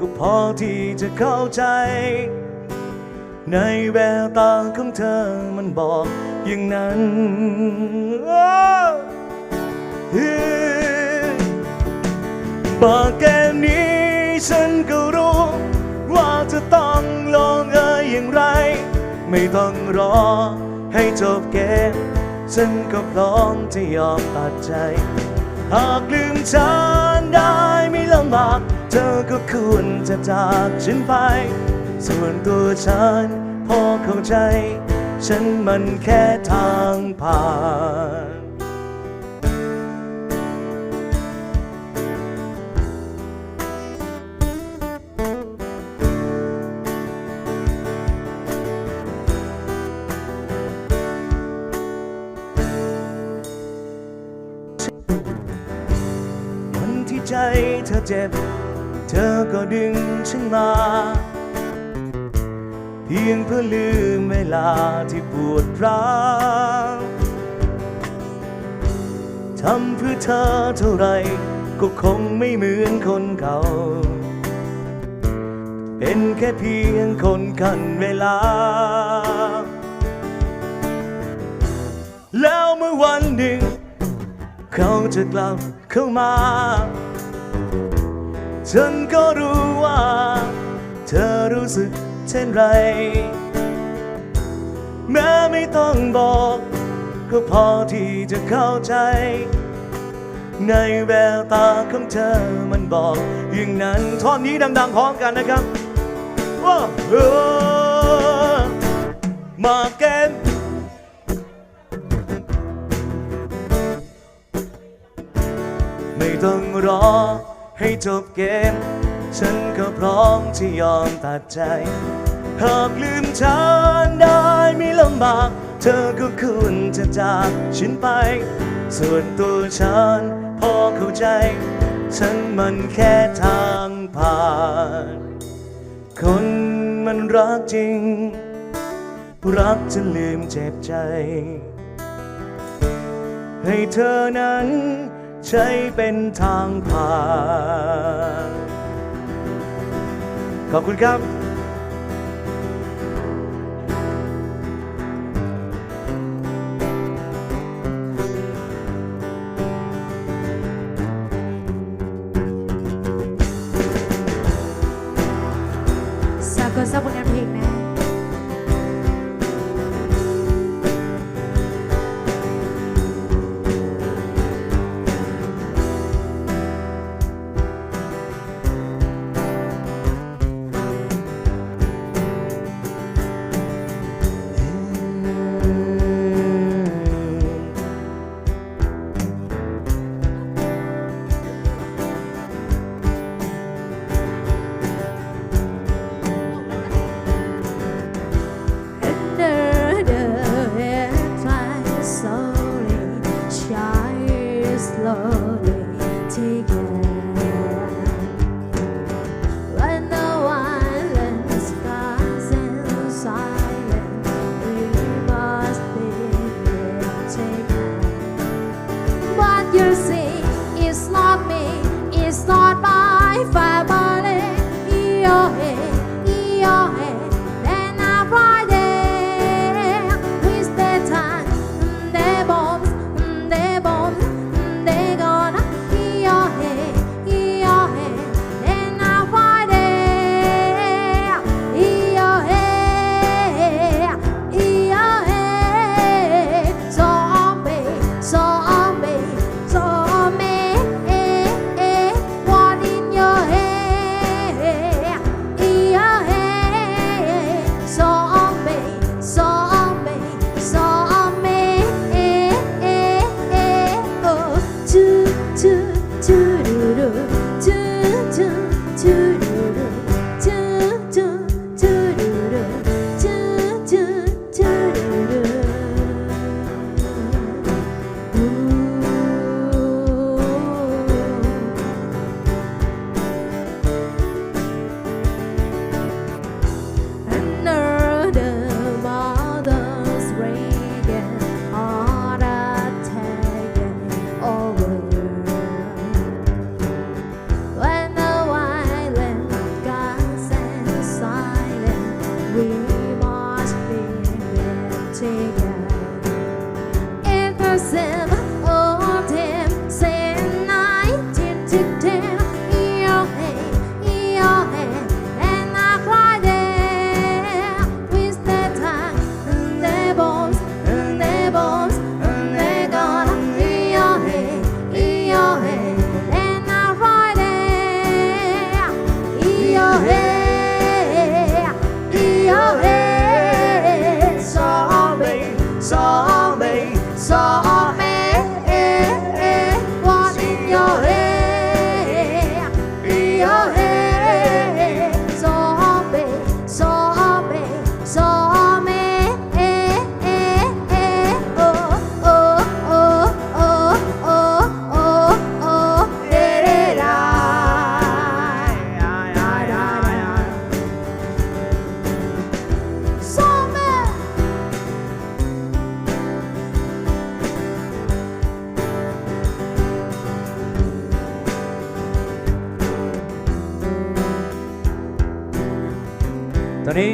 ก็พอที่จะเข้าใจ ในแววตาของเธอมันบอกอย่างนั้นโอ้เฮ้ยบอกแค่นี้ฉันก็รู้ ว่าจะต้องลงเอยอย่างไร ไม่ต้องรอให้จบเกมฉันก็พร้อมจะยอมตัดใจ หากลืมฉันได้ไม่ลำบาก เธอก็ควรจะจากฉันไป ส่วนตัวฉันพอเข้าใจ ฉันมันแค่ทางผ่านวันที่ใจเธอเจ็บ เธอก็ดึงฉันมา เพียงเพื่อลืมเวลาที่ปวดร้าวทำเพื่อเธอเท่าไรก็คงไม่เหมือนคนเก่า เป็นแค่เพียงคนกันเวลา แล้วเมื่อวันหนึ่ง เขาจะกลับเข้ามา ฉันก็รู้ว่า เธอรู้สึกเช่นไร แม้ไม่ต้องบอก ก็พอที่จะเข้าใจ ในแววตาของเธอมันบอกอย่างนั้นท่อนนี้ดังๆพร้อมกันนะครับว้าเออมาแกนไม่ต้องรอ ให้จบเกม ฉันก็พร้อมที่ยอมตัดใจ หากลืมฉันได้ไม่ลำบาก เธอก็ควรจะจากฉันไป ส่วนตัวฉันพอเข้าใจ ฉันมันแค่ทางผ่าน คนมันรักจริง รักจนลืมเจ็บใจ ให้เธอนั้น ใช้เป็นทางผ่าน ขอบคุณครับ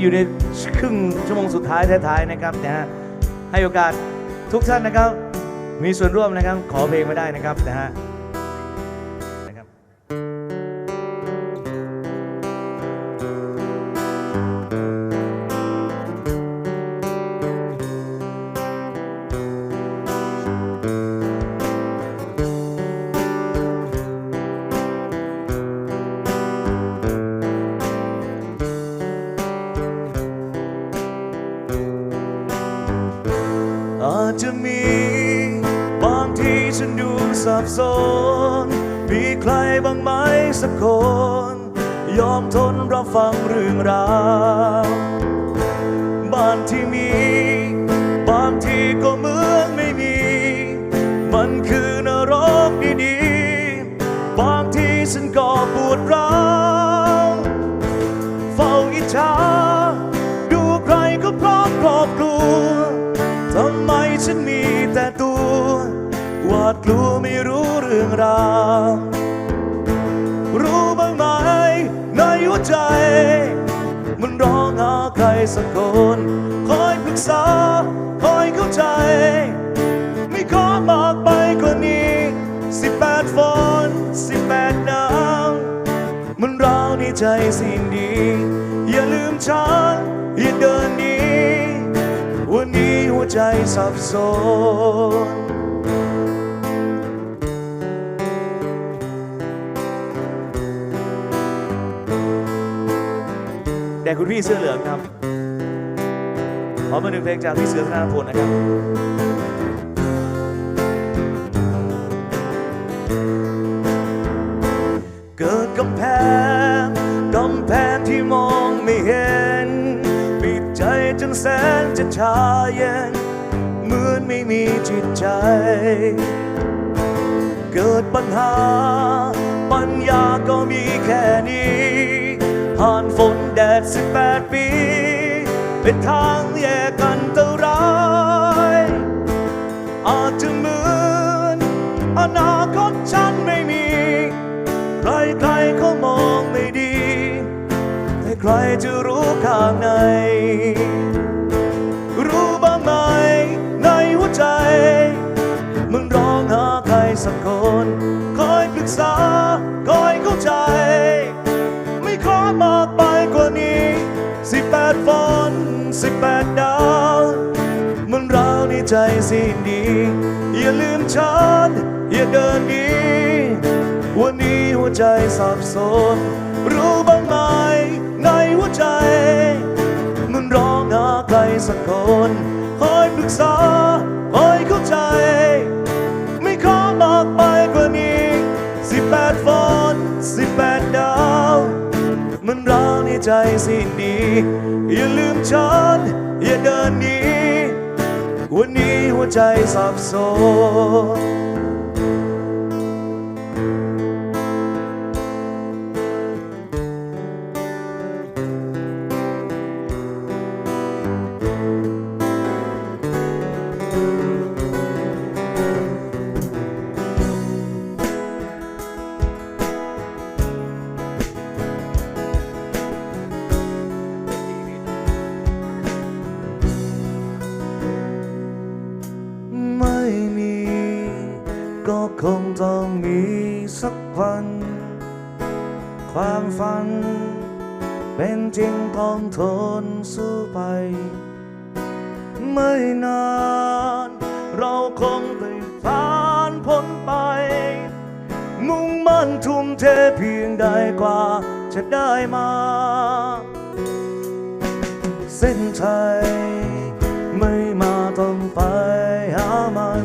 อยู่ในครึ่งชั่วโมงสุดท้ายท้ายๆนะครับนะฮะให้โอกาสทุกท่านนะครับ มีส่วนร่วมนะครับ ขอเพลงมาได้นะครับนะฮะ ฉันก็ปวดร้าวเฝ้าอิจฉาดูใครก็พร้อมครอบครัวทำไมฉันมีแต่ตัวหวาดกลัวไม่รู้เรื่องราวรู้บ้างไหมในหัวใจ มันร้องหาใครสักคน คอยปรึกษาคอยเข้า ใจสิ่งดี อย่าลืมฉัน อย่าเดินหนีวันนี้หัวใจสับสนแต่คุณพี่เสื้อเหลืองครับขอมาหนึ่งเพลงจากพี่เสือธนาพลนะครับ ช้าเย็น เหมือนไม่มีจิตใจ เกิดปัญหา ปัญญาก็มีแค่นี้ผ่านฝนแดดสิบแปดปี เป็นทางแยกกันตราย อาจจะเหมือนอนาคตฉันไม่มี ใครใครๆเขามองไม่ดี แต่ใครจะรู้ข้างใน ใจสิ้นดี อย่าลืมฉัน อย่าเดินหนีวันนี้หัวใจสับสน รู้บ้างไหมในหัวใจ มันร้องหาใครสักคนคอยปรึกษาคอยเข้าใจ ไม่ขอมากไปกว่านี้สิบแปดฝนสิบแปดดาว มันร้าวในใจสิ้นดี อย่าลืมฉัน อย่าเดินหนี วันนี้หัวใจสับสน มุ่งมั่นทุ่มเทเพียงใดกว่าจะได้มา เส้นชัยไม่มาต้องไปหามัน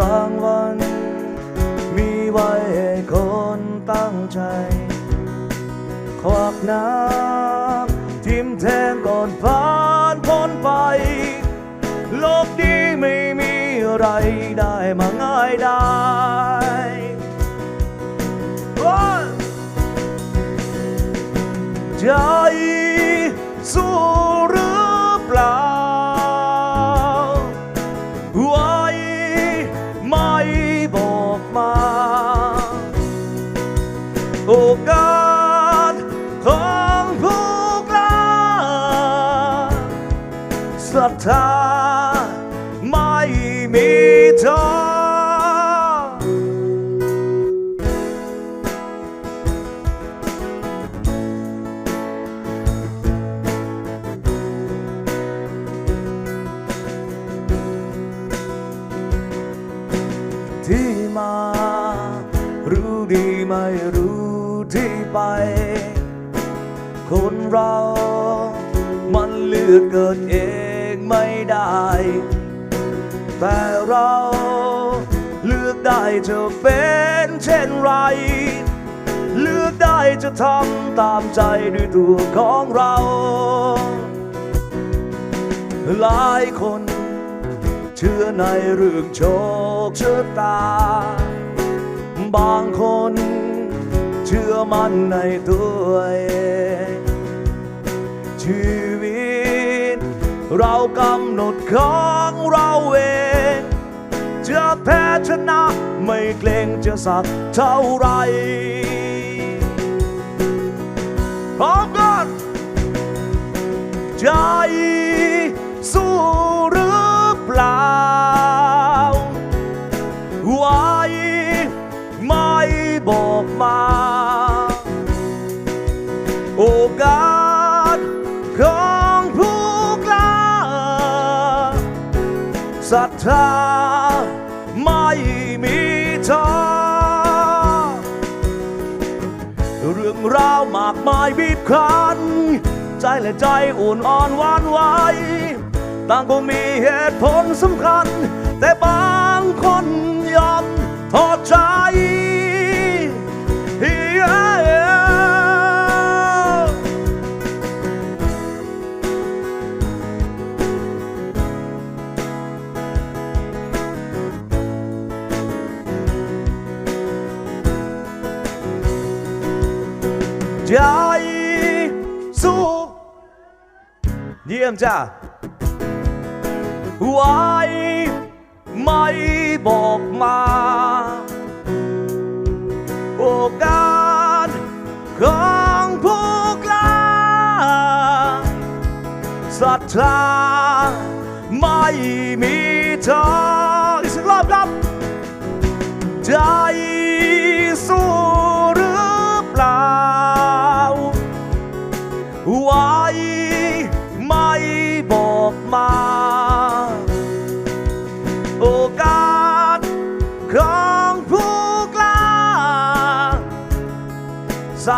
รางวัลมีไว้ให้คนตั้งใจควักน้ำทิมแทงก่อนผ่านพ้นไปโลกนี้ไม่มีอะไรได้มาง่ายได้ ใจสู้รืปลาไว้ไม่บอกมา โอกาสของผู้กล้าศรัทธา ไปคนเรามันเลือกเกิดเองไม่ได้ แต่เราเลือกได้จะเป็นเช่นไร เลือกได้จะทำตามใจด้วยตัวของเรา หลายคนเชื่อในเรื่องโชคชะตา บางคน เชื่อมั่นในตัวเอง ชีวิต เรากำหนดของเราเองจะแพ้ชนะไม่เกรงจะสักเท่าไรพร้อมกันใจสู้หรือเปล่าไว้ไม่บอกมา ศรัทธาไม่มีท้อเรื่องราวมากมายบีบคั้น ใจและใจอุ่นอ่อนหวานไหวต่างก็มีเหตุผลสำคัญ แต่บางคนยอมทอดใจ ริ่มจ้าไว้ไม่บอกมา โอกาสของผู้กล้าศรัทธาไม่มี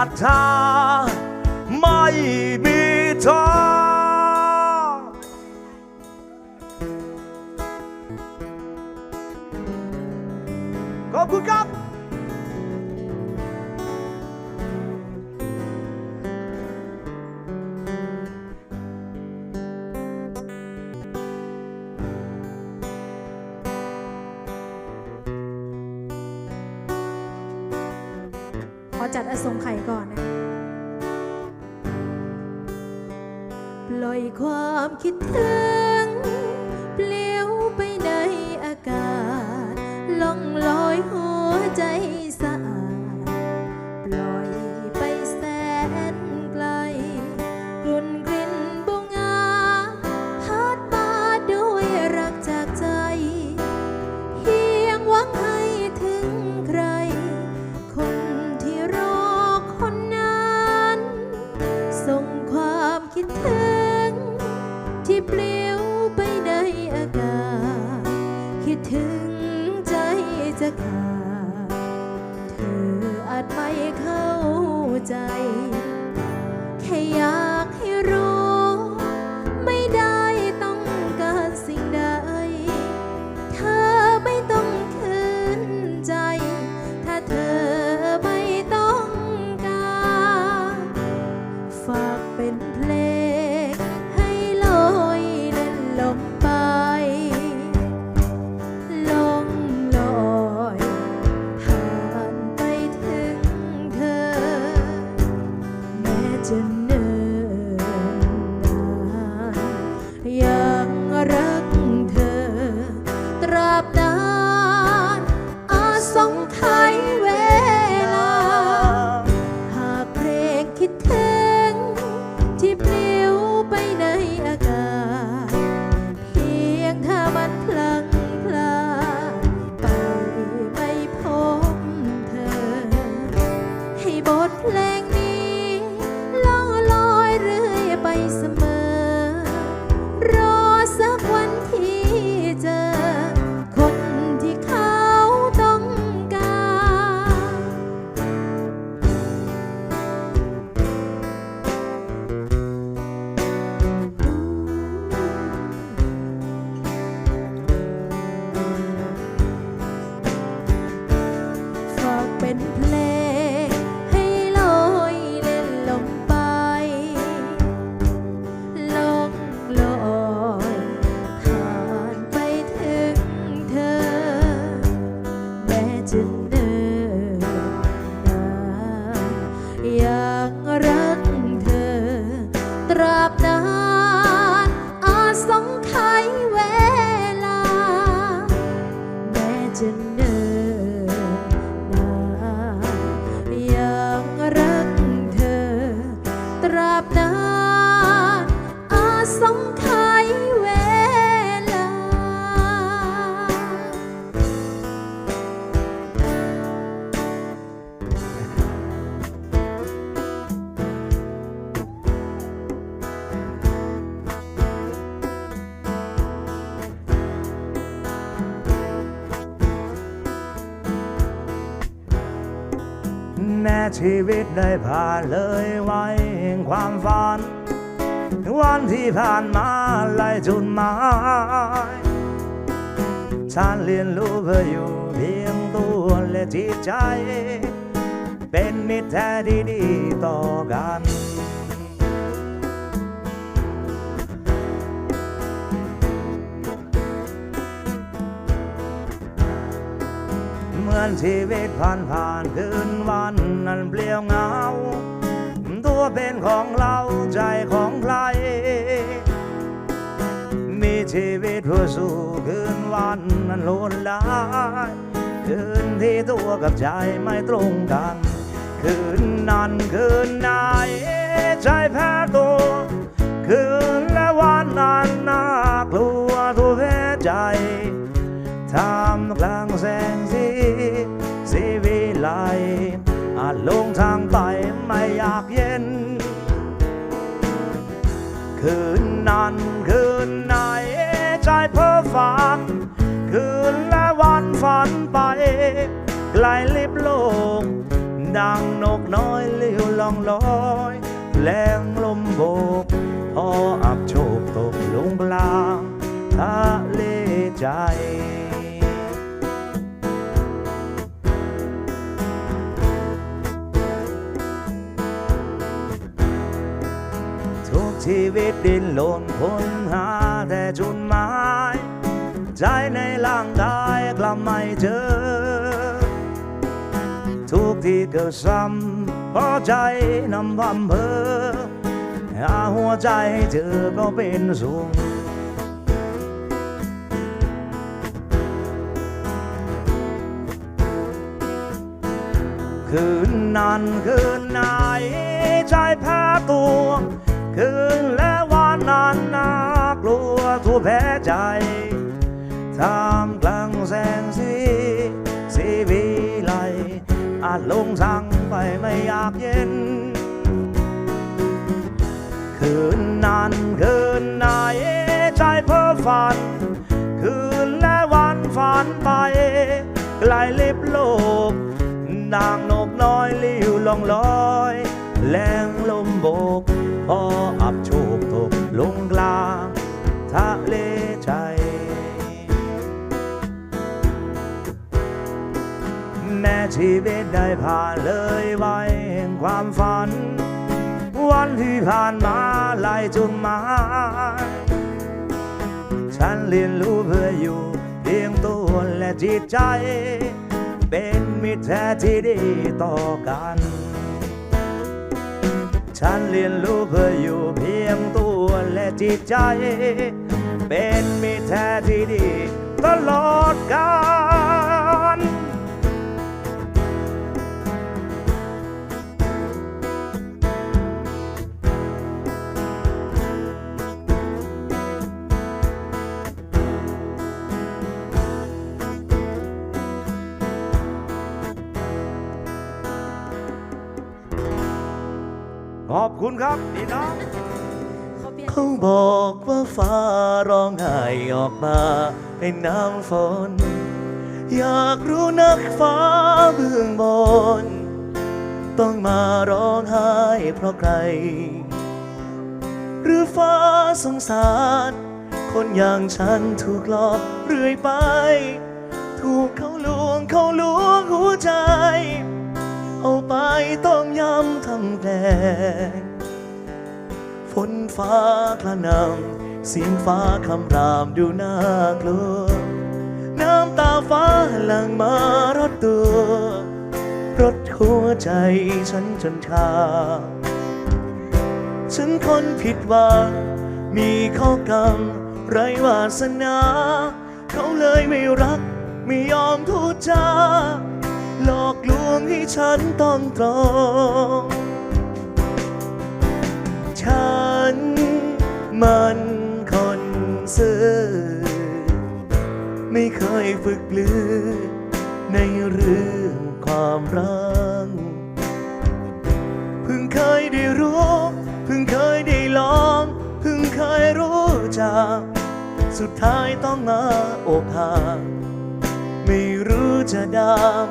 ศรั จัดอสงไขยก่อนนะปล่อยความคิดถึง ปลิวไปในอากาศ คิดถึงใจจะขาด เธออาจไม่เข้าใจ แค่อยาก ชีวิตได้ผ่านเลยไว้แห่งความฝัน วันที่ผ่านมาไล่จุดหมายฉันเรียนรู้เพื่ออยู่เพียงตัวและจิตใจ เป็นมิตรแท้ดีๆต่อกัน มือนชีวิตผ่านผ่านคืนวันนั้นเปลี่ยวเหงา ตัวเป็นของเราใจของใคร มีชีวิตเพื่อสู้คืนวันนั้นโลนลายคืนที่ตัวกับใจไม่ตรงกัน คืนนั้นคืนไหนใจแพ้ตัวคืนและวันนั้นน่ากลัวตัวแพ้ใจทำกลางแสงสี สีวิไลอาจลงทางไปไม่อยากเย็น คืนนั้นคืนไหนใจเพ้อฝัน คืนและวันฝันไป ไกลลิบโลก ดังนกน้อยเลี้ยวลองลอยแรงลมโบกพออับโชคตกลงกลางทะเลใจ ชีวิตดิ้นรนค้นหาแต่จุดหมาย ใจในร่างกายกลับไม่เจอ ทุกที่เกิดซ้ำเพราะใจนำพัมเพอหาหัวใจให้เจอก็เป็นสุขคืนนั้นคืนไหนใจแพ้ตัว คืนและวันนั้นน่ากลัวทั่วแพ้ใจท่ามกลางแสงสีสีวิไลอาจลงทางไปไม่อยากเย็น คืนนั้นคืนไหนใจเพ้อฝัน คืนและวันฝันไปไกลลิบโลกนางนกน้อยลิ้วลองลอย แรงลมโบก ออับโชคตกลงกลางทะเลใจแม้ชีวิตได้ผ่านเลยไว้แห่งความฝัน วันที่ผ่านมาไล่จุดหมายฉันเรียนรู้เพื่ออยู่เพียงตัวและจิตใจ เป็นมิตรแท้ที่ดีต่อกัน ฉันเรียนรู้เพื่ออยู่เพียงตัวและจิตใจ เป็นมิตรแท้ที่ดีตลอดกาล คุณครับพี่น้องเขาบอกว่าฟ้าร้องไห้ออกมาเป็นน้ำฝน อยากรู้นักฟ้าเบื้องบน ต้องมาร้องไห้เพราะใคร หรือฟ้าสงสาร คนอย่างฉันถูกหลอกเรื่อยไป ถูกเขาลวงเขาลวงหัวใจ เอาไปต้องย้ำทำแผลฝ นฟ้ากระนำเสียงฟ้าคำรามดูน่ากลัว น้ำตาฟ้าหลั่งมารดตัวรดหัวใจฉันจนชาฉันคนผิดหวังมีข้อกรรมไรวาสนา เขาเลยไม่รัก ไม่ยอมพูดจาหลอกลวงให้ฉันต้องตรองฉัน มันคนซื่อไม่เคยฝึกลือ ในเรื่องความรักเพิ่งเคยได้รู้เพิ่งเคยได้ลองเพิ่งเคยรู้จัก สุดท้ายต้องมาอกหักไม่รู้จะดาม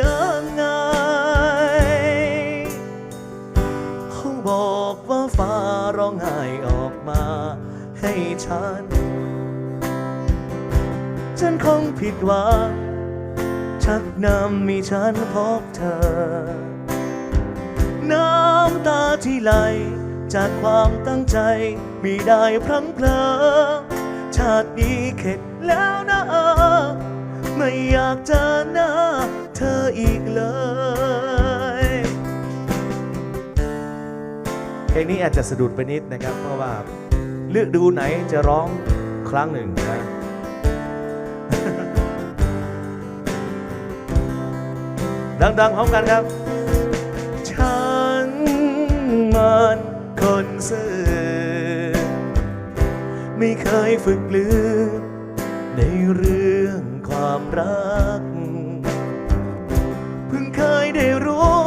ยังไงเขาบอกว่าฟ้าร้องไห้ออก มาให้ฉัน ฉันคงผิดหวังชักนำมีฉันพบเธอ น้ำตาที่ไหล จากความตั้งใจม่ได้พลั้งเพลอชาตินี้เข็ดแล้วนะ ไม่อยากเจอหน้าเธออีกเลย เพลงนี้อาจจะสะดุดไปนิดนะครับ เพราะว่าฤดูไหนจะร้องครั้งหนึ่งนะดังๆพร้อมกันครับ ฉันมันคนซื่อไม่เคยฝึกลืมในเรื่องความรัก เพิ่งเคยได้รู้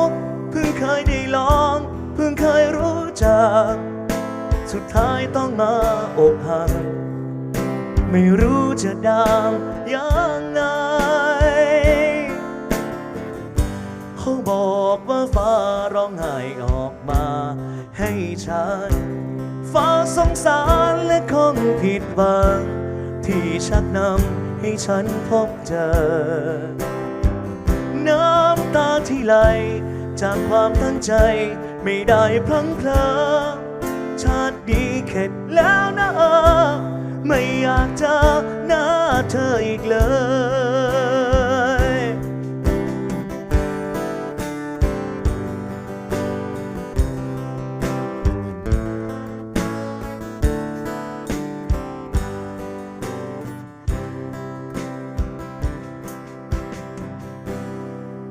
เพิ่งเคยได้ลอง เพิ่งเคยรู้ จักสุดท้ายต้องมาอกหัก ไม่รู้จะดามยังไงเขาบอกว่าฟ้าร้องไห้ออกมา ให้ฉัน ฟ้าสงสารและคงผิดหวัง ที่ชักนำให้ฉันพบเจอ น้ำตาที่ไหลจากความตั้งใจ ไม่ได้พลั้งเพลอชาติดีเข็ดแล้วนะเออไม่อยากเจอหน้าเธออีกเลย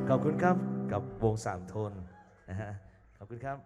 ขอบคุณครับกับวงสามโทนนะฮะ คุณครับ